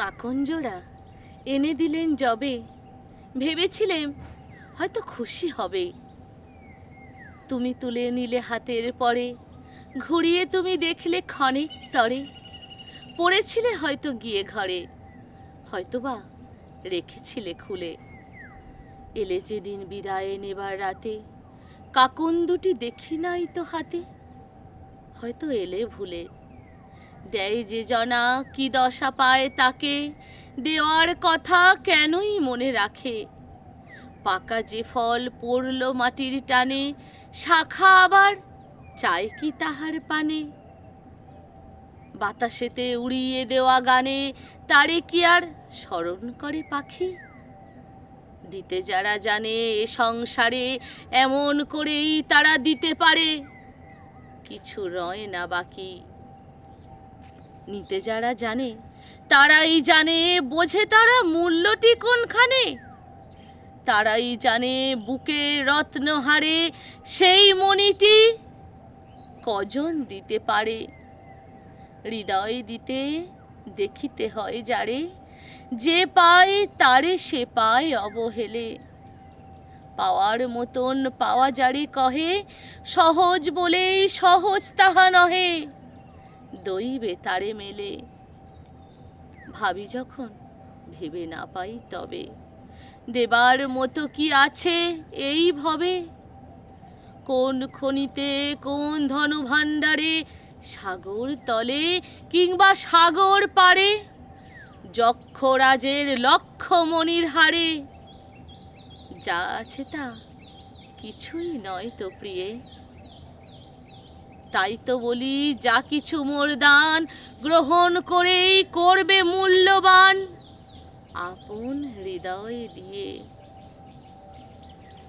কাকঞ্জোড়া এনে দিলেন যবে। ভেবেছিলেন হয়তো খুশি হবে। তুমি তুলে নিলে হাতের পরে, ঘুরিয়ে তুমি দেখলে ক্ষণিক তরে। পড়েছিলে হয়তো গিয়ে ঘরে, হয়তোবা রেখেছিলে খুলে। এলে যেদিন বিদায় নেবার রাতে, কাকুন দুটি দেখি নাই তো হাতে, হয়তো এলে ভুলে। দেয় যে জনা কি দশা পায় তাকে, দেওয়ার কথা কেনই মনে রাখে? পাকা যে ফল পড়ল মাটির টানে, শাখা আবার চাই কি তাহার পানে? বাতাসেতে উড়িয়ে দেওয়া গানে তারে কি আর স্মরণ করে পাখি? দিতে যারা জানে এ সংসারে এমন করেই তারা দিতে পারে। কিছু রয় না বাকি। নিতে যারা জানে, তারাই জানে বোঝে তারা মূল্যটি কোনখানে। তারাই জানে বুকে রত্নহারে সেই মণিটি কজন দিতে পারে। হৃদয় দিতে দেখিতে হয় যারে, যে পায় তারে সে পায় অবহেলে। পাওয়ার মতন পাওয়া যারে কহে, সহজ বলেই সহজ তাহা নহে। দইবে তারে মেলে। ভাবি যখন ভেবে না পাই তবে, দেবার মতো কি আছে এই ভবে? কোন খনিতে, কোন ধন ভাণ্ডারে সাগর তলে কিংবা সাগর পারে? যক্ষরাজের লক্ষ মনির হারে। যা আছে তা কিছুই নয় তো প্রিয়ে। তাই তো বলি যা কিছু মোর দান গ্রহণ করেই করবে মূল্যবান। আপন হৃদয় দিয়ে।